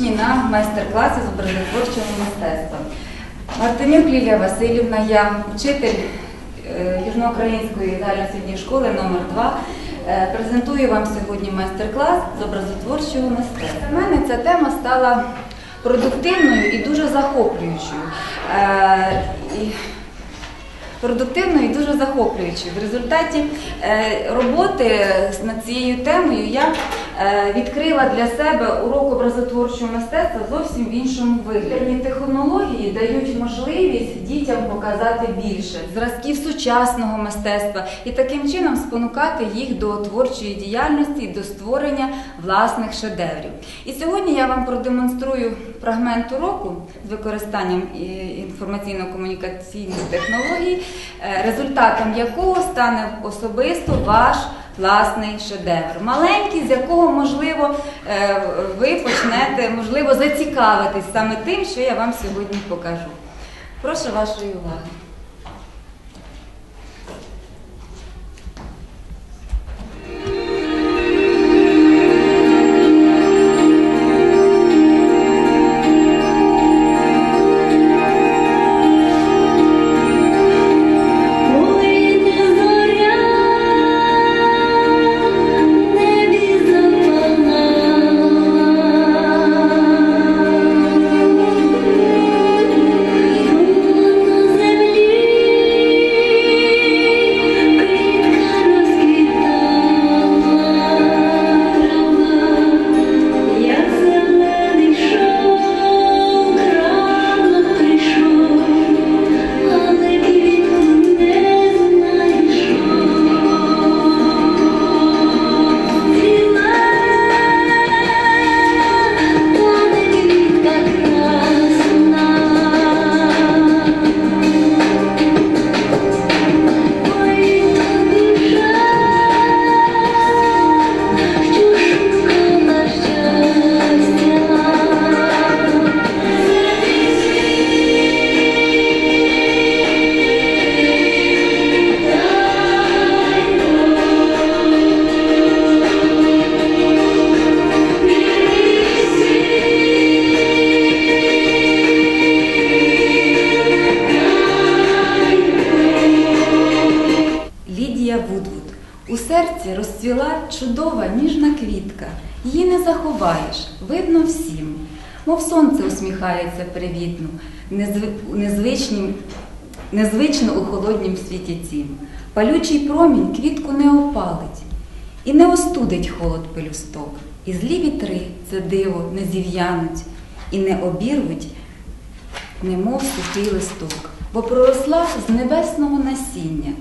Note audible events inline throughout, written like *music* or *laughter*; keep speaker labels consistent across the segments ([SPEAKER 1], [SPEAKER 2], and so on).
[SPEAKER 1] приміщенні на майстер-класі з образотворчого мистецтва. Мартинюк Лілія Васильівна, я вчитель е, Южноукраїнської загальноосвітньої школи номер 2 Е, Презентую вам сьогодні майстер-клас з образотворчого мистецтва. Для мене ця тема стала продуктивною і дуже захоплюючою. Е, продуктивною і дуже захоплюючою. В результаті роботи над цією темою я відкрила для себе урок образотворчого мистецтва зовсім в іншому вигляді. Технології дають можливість дітям показати більше зразків сучасного мистецтва і таким чином спонукати їх до творчої діяльності і до створення власних шедеврів. І сьогодні я вам продемонструю фрагмент уроку з використанням е, інформаційно-комунікаційних технологій, е, результатом якого стане особисто ваш власний шедевр. Маленький, з якого, можливо, е, ви почнете, можливо, зацікавитись саме тим, що я вам сьогодні покажу. Прошу вашої уваги. Чудова ніжна квітка. Її не заховаєш, видно всім. Мов сонце усміхається привітно, незв- незвично у холоднім світі цім. Палючий промінь квітку не опалить і не остудить холод пелюсток. І злі вітри це диво не зів'януть і не обірвуть немов сухий листок, бо проросла з небесного насіння,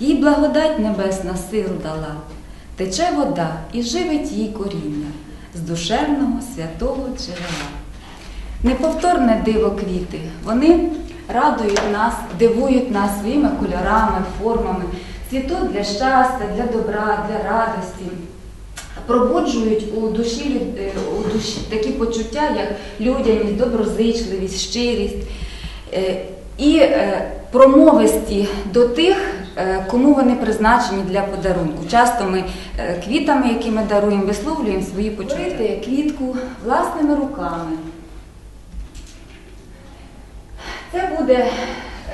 [SPEAKER 1] їй благодать небесна сил дала, тече вода і живить їй коріння з душевного святого джерела. Неповторне диво квіти, вони радують нас, дивують нас своїми кольорами, формами, цвітуть для щастя, для добра, для радості. Пробуджують у душі, е, у душі такі почуття, як людяність, доброзичливість, щирість. Е, і е, промовисті до тих, кому вони призначені для подарунку. Часто ми е, квітами, які ми даруємо, висловлюємо свої почуття. Квітку власними руками. Це буде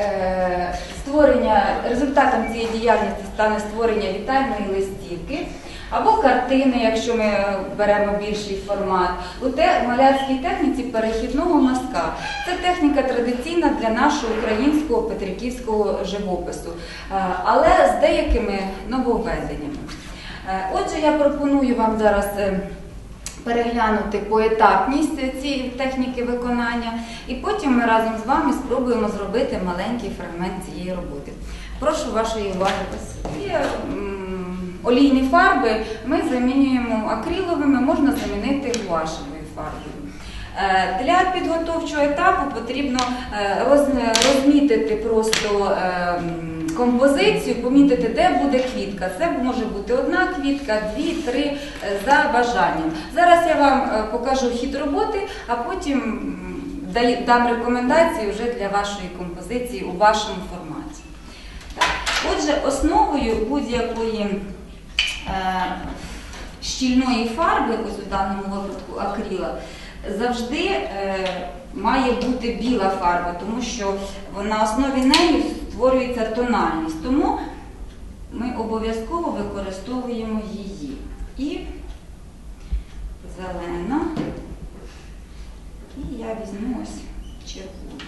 [SPEAKER 1] е, створення, результатом цієї діяльності стане створення вітальної листівки або картини, якщо ми беремо більший формат, у те, малярській техніці перехідного мазка. Це техніка традиційна для нашого українського петриківського живопису, е, але з деякими нововведеннями. Е, Отже, я пропоную вам зараз. е, переглянути поетапність цієї техніки виконання, і потім ми разом з вами спробуємо зробити маленький фрагмент цієї роботи. Прошу вашої уваги. Олійні фарби, ми замінюємо акриловими, можна замінити гуашевою фарбою. Е, Для підготовчого етапу потрібно е, розмітити просто е, композицію, помітити, де буде квітка. Це може бути одна квітка, дві, три за бажанням. Зараз я вам покажу хід роботи, а потім дам рекомендації вже для вашої композиції у вашому форматі. Отже, основою будь-якої щільної фарби, ось у даному випадку акріла, завжди е, має бути біла фарба, тому що на основі неї створюється тональність. Тому ми обов'язково використовуємо її. І зелена. І я візьму ось червону.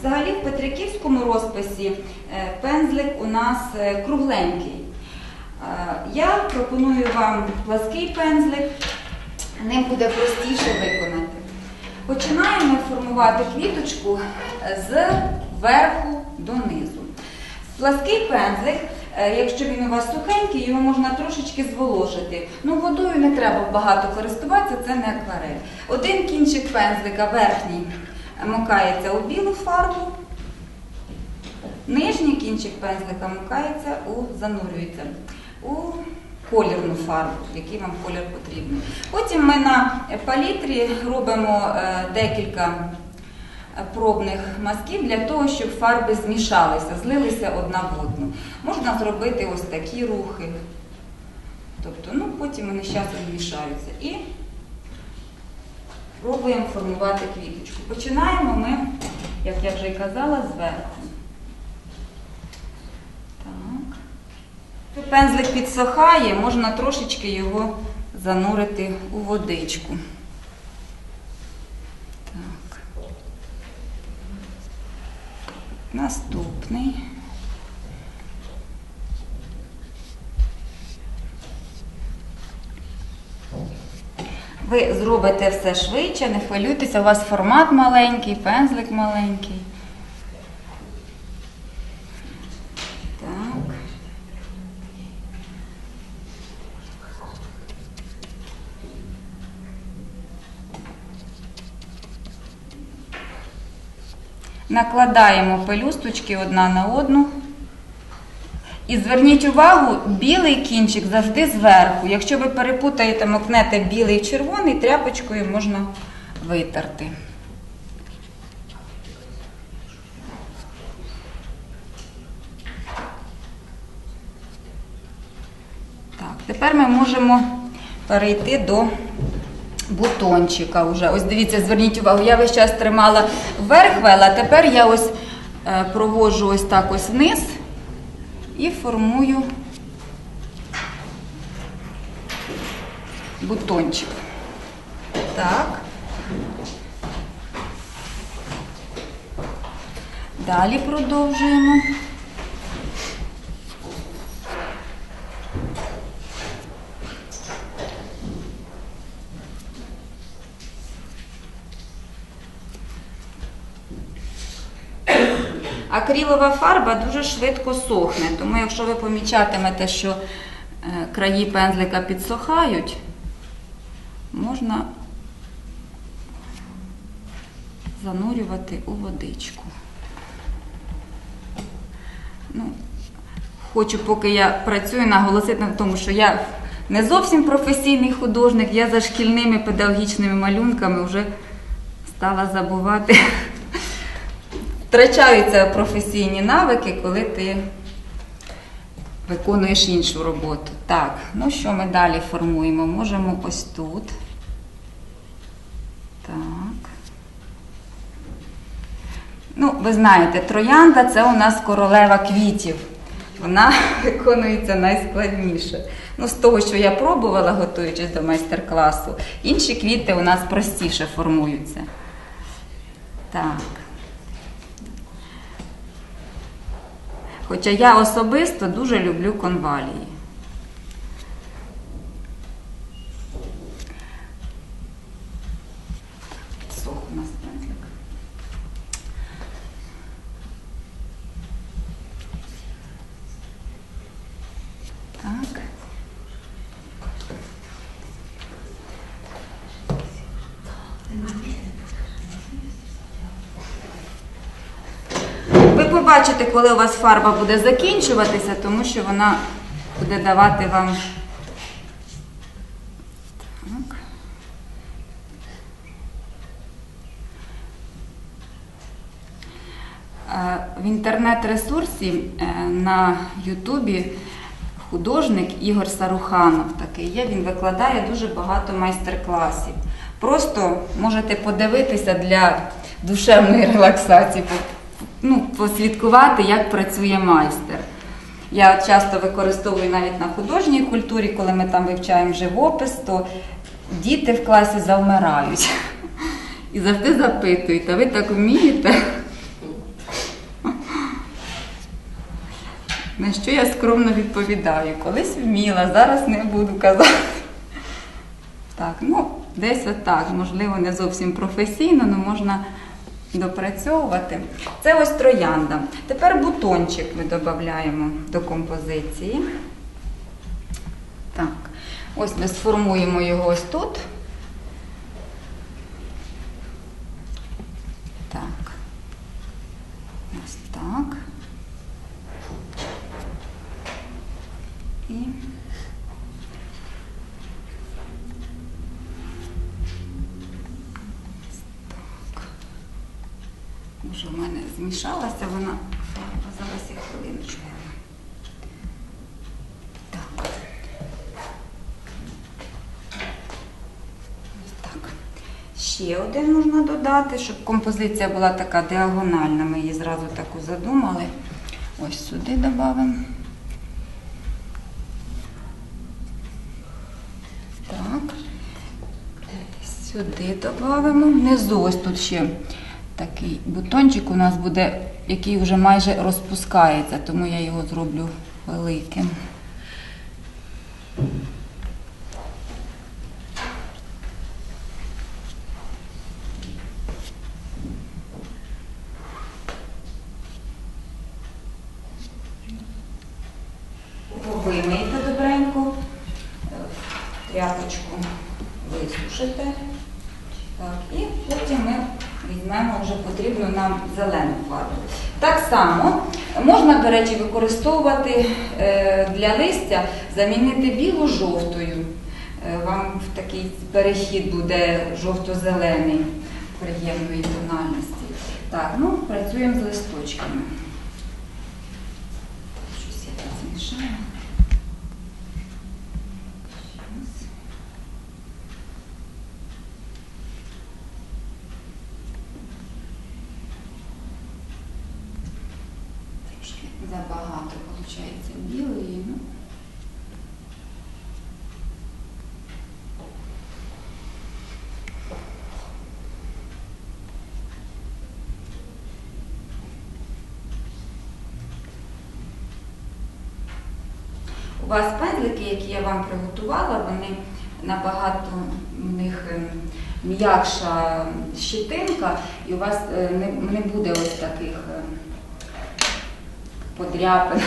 [SPEAKER 1] Взагалі в Петриківському розписі е, пензлик у нас е, кругленький. Е, Я пропоную вам плаский пензлик, ним буде простіше виконати. Починаємо формувати квіточку з верху до низу. Плаский пензлик, якщо він у вас сухенький, його можна трошечки зволожити. Ну, водою не треба багато користуватися, це не акварель. Один кінчик пензлика верхній макається у білу фарбу, нижній кінчик пензлика макається у занурюється у колірну фарбу, який вам колір потрібний. Потім ми на палітрі робимо е, декілька пробних мазків для того, щоб фарби змішалися, злилися одна в одну. Можна зробити ось такі рухи. Тобто, ну, потім вони з часом змішаються. Пробуємо формувати квіточку. Починаємо ми, як я вже й казала, зверху. Так. Пензлик підсохає, можна трошечки його занурити у водичку. Так. Наступний. Ви зробите все швидше, не хвилюйтеся, у вас формат маленький, пензлик маленький. Накладаємо пелюсточки одна на одну. І зверніть увагу, білий кінчик завжди зверху. Якщо ви перепутаєте, макнете білий в червоний, тряпочкою можна витерти. Так, тепер ми можемо перейти до бутончика вже. Ось дивіться, зверніть увагу, я весь час тримала вверх вела, тепер я ось е, проводжу ось так ось вниз і формую бутончик. Так. Далі продовжуємо. Акрилова фарба дуже швидко сохне, тому якщо ви помічатимете, що е, краї пензлика підсохають, можна занурювати у водичку. Ну, хочу, поки я працюю, наголосити на тому, що я не зовсім професійний художник, я за шкільними педагогічними малюнками вже стала забувати. Втрачаються професійні навики, коли ти виконуєш іншу роботу. Так, ну що ми далі формуємо? Можемо ось тут. Так. Ну, ви знаєте, троянда це у нас королева квітів. Вона *laughs* виконується найскладніше. Ну, з того, що я пробувала, готуючись до майстер-класу, інші квіти у нас простіше формуються. Так. Хоча я особисто дуже люблю конвалії. Підсох у нас пензлик. Так. Ви побачите, коли у вас фарба буде закінчуватися, тому що вона буде давати вам. Е, в інтернет-ресурсі е, на Ютубі художник Ігор Саруханов такий є. Він викладає дуже багато майстер-класів. Просто можете подивитися для душевної релаксації, ну, послідкувати, як працює майстер. Я часто використовую навіть на художній культурі, коли ми там вивчаємо живопис, то діти в класі завмирають. І завжди запитують, а ви так вмієте? На що я скромно відповідаю, колись вміла, зараз не буду казати. Так, ну, десь отак, можливо, не зовсім професійно, але можна допрацьовувати. Це ось троянда. Тепер бутончик ми додаємо до композиції. Так, ось ми сформуємо його ось тут. Так. Ось так. І змішалася вона. Зараз я хвилиночку. Ще один можна додати, щоб композиція була така діагональна. Ми її зразу таку задумали. Ось сюди додамо. Так. Сюди додамо. Внизу ось тут ще такий бутончик у нас буде, який вже майже розпускається, тому я його зроблю великим. Вимийте добренько, е, тряпочку висушите. Так, і потім ми візьмемо вже потрібну нам зелену фарбу. Так само можна, до речі, використовувати е, для листя, замінити білу жовтою. Е, Вам в такий перехід буде жовто-зелений приємної тональності. Так, ну працюємо з листочками. Щось я тут змішаю. Щас. Трошки забагато виходить білої. Ну. У вас пензлики, які я вам приготувала, вони набагато в них ем, м'якша щетинка, і у вас е, не, буде ось таких е, подряпин.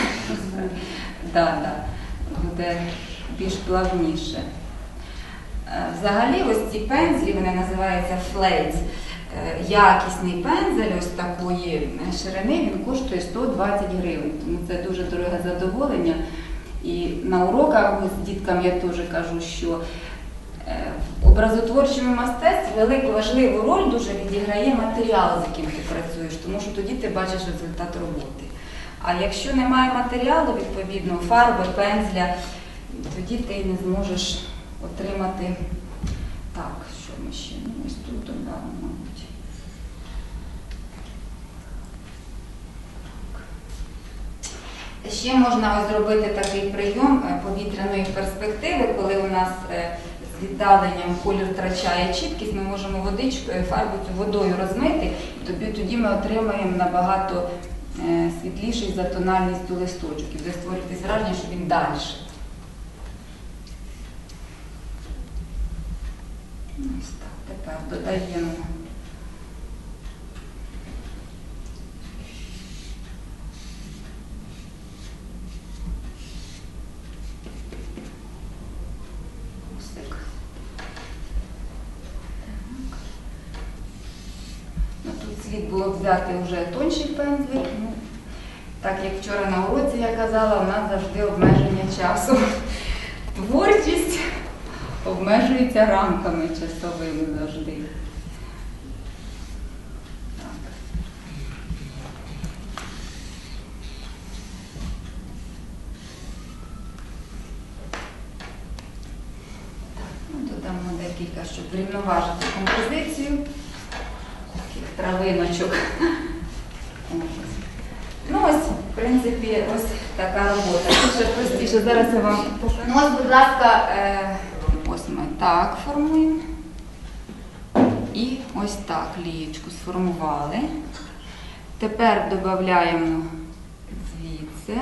[SPEAKER 1] да, да. Буде більш плавніше. Е, Взагалі, ось ці пензлі, вони називаються флейц. Е, Якісний пензель ось такої е, ширини, він коштує 120 гривень. Тому це дуже дороге задоволення. І на уроках з діткам я теж кажу, що е, в образотворчому мистецтві велику важливу роль дуже відіграє матеріал, з яким ти працюєш, тому що тоді ти бачиш результат роботи. А якщо немає матеріалу, відповідно, фарби, пензля, тоді ти не зможеш отримати. Так, що ми ще? Ну, ось тут мабуть. Ще можна ось зробити такий прийом е, повітряної перспективи, коли у нас е, з віддаленням колір втрачає чіткість, ми можемо водичку, е, фарбу цю водою розмити, і тоді ми отримаємо набагато світліший за тональністю листочок і буде створюватись враження, що він далі. Ось так, тепер додаємо. було б взяти вже тонший пензлі. Ну, так як вчора на уроці я казала, у нас завжди обмеження часу. Творчість обмежується рамками часовими завжди. Ну, додамо декілька, щоб рівноважити композицію. Ось. Ну ось, в принципі, ось така робота. Ще простіше. Зараз я вам покажу. Ну ось, будь ласка, е, ось ми так формуємо. І ось так лієчку сформували. Тепер додаємо звідси.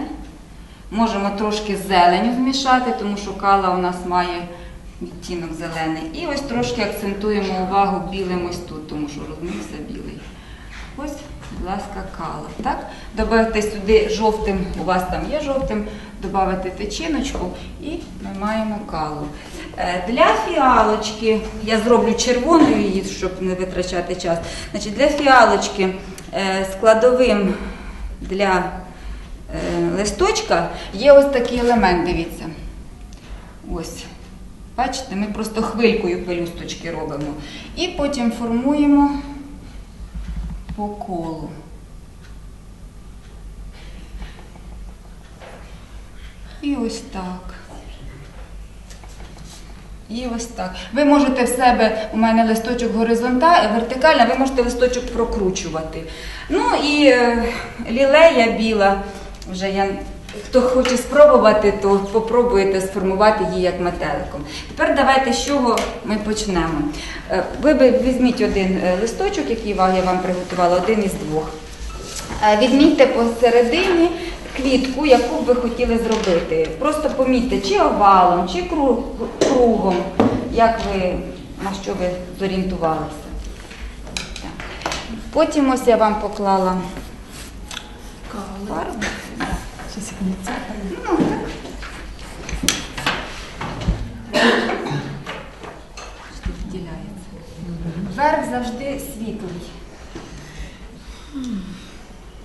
[SPEAKER 1] Можемо трошки зеленю змішати, тому що кала у нас має відтінок зелений. І ось трошки акцентуємо увагу білим ось тут, тому що розмився білий. Ось, будь ласка, кала. Так? Добавити сюди жовтим, у вас там є жовтим, додати течіночку і ми маємо калу. Е, Для фіалочки, я зроблю червоною її, щоб не витрачати час. Значить, для фіалочки е, складовим для е, листочка є ось такий елемент, дивіться. Ось. Бачите, ми просто хвилькою пелюсточки робимо. І потім формуємо по колу. І ось так. І ось так. Ви можете в себе, у мене листочок горизонтальний, вертикальний, ви можете листочок прокручувати. Ну і е, лілея біла, вже я, хто хоче спробувати, то попробуйте сформувати її як метеликом. Тепер давайте з чого ми почнемо. Е, Ви візьміть один е, листочок, який я вам приготувала, один із двох. Е, Відмітьте посередині квітку, яку б ви хотіли зробити. Просто помітьте, чи овалом, чи кругом, як ви, на що ви зорієнтувалися. Так. Потім ось я вам поклала фарбу. Ну, так. Що відділяється. Верх завжди світлий.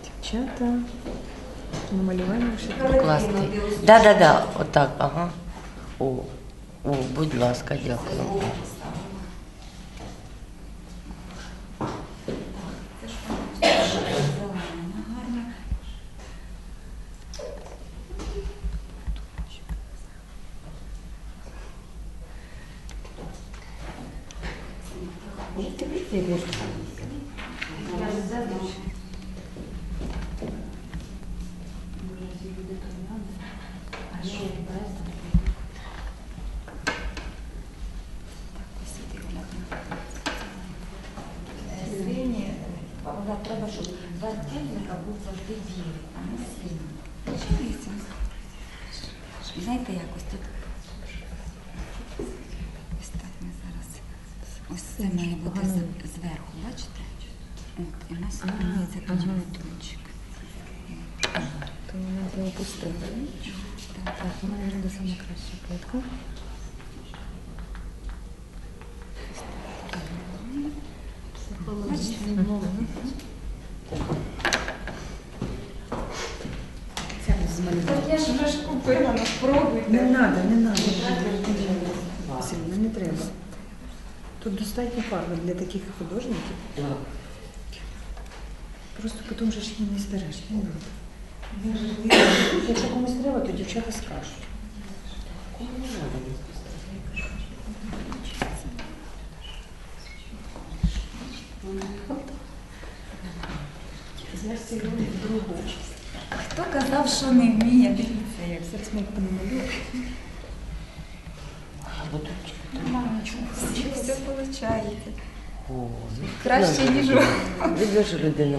[SPEAKER 2] Дівчата, намалювання вже.
[SPEAKER 3] Покласти. Да, да, да, отак, ага. О, о, будь ласка, дякую.
[SPEAKER 1] Свині, вона треба, щоб верх пильника був завжди білий, а не синій. Чуєте? Знаєте, якось тут. Ось так ми зараз. Ось це має бути з- зверху, бачите? От, і у нас формується тоді вітрунчик.
[SPEAKER 2] То вона не опустила. Так, у мене буде саме краща плитка.
[SPEAKER 1] Так я ж вже ж купила, ну спробуйте.
[SPEAKER 2] Не треба, не треба. Василіна, не треба. Тут достатньо фарби для таких художників. Просто потім же ж її не збереш, не треба. Якщо комусь треба, то дівчата скажуть. Я сьогодні в другу.
[SPEAKER 1] Хто казав, що не вміє, дивіться, як
[SPEAKER 2] Зараз ми їх
[SPEAKER 1] все, получаєте? виходить.
[SPEAKER 3] Ну,
[SPEAKER 1] Краще, ніж
[SPEAKER 3] Видно, що людина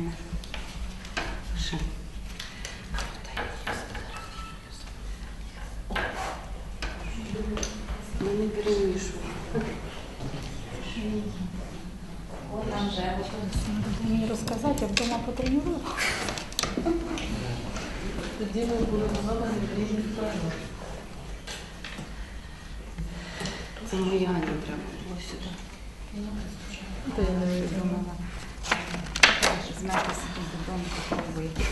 [SPEAKER 3] малює.
[SPEAKER 2] Мені розказати, а вдома потренувати.
[SPEAKER 4] Це моя не треба було сюди.
[SPEAKER 2] Та я не
[SPEAKER 5] Думала. Знати собі додому попробуйте.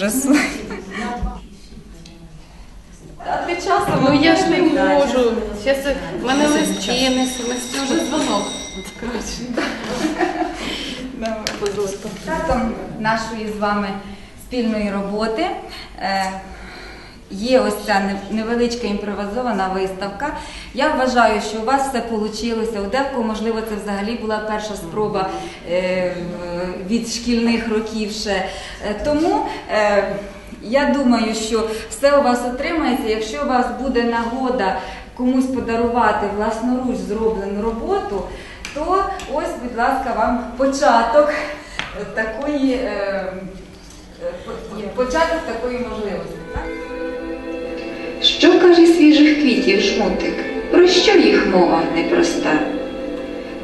[SPEAKER 5] Часом
[SPEAKER 4] Ну я ж не можу. Зараз в мене листки не смс, вже дзвонок. Коротше.
[SPEAKER 5] Результатом нашої з вами спільної роботи е, є ось ця невеличка імпровізована виставка. Я вважаю, що у вас все вийшло. У декого, можливо, це взагалі була перша спроба е, від шкільних років ще. Е, Тому е, я думаю, що все у вас отримається. Якщо у вас буде нагода комусь подарувати власноруч зроблену роботу, то ось, будь ласка, вам початок такої, по- початок такої можливості.
[SPEAKER 1] Що каже свіжих квітів жмутик? Про що їх мова непроста?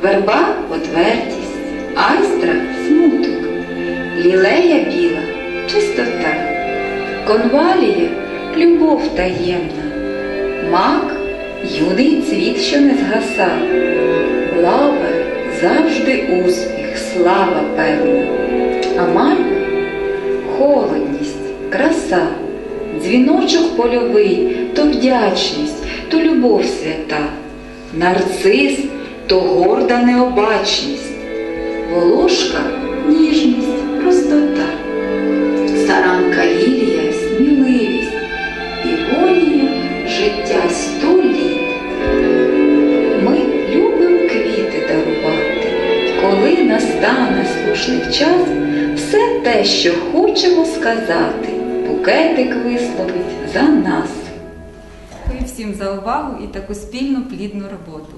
[SPEAKER 1] Верба отвертість, айстра смуток, лілея біла чистота, конвалія любов таємна, мак юний цвіт, що не згаса, лава завжди успіх, слава певна, а мальва холодність, краса, дзвіночок польовий, то вдячність, то любов свята, нарцис то горда необачність, волошка ніжність, простота, саранка лілія сміливість, півонія життя сто літ. Ми любимо квіти дарувати, коли настане слушний час, все те, що хочемо сказати, букетик висловить за нас.
[SPEAKER 5] Дякую всім за увагу і таку спільну плідну роботу.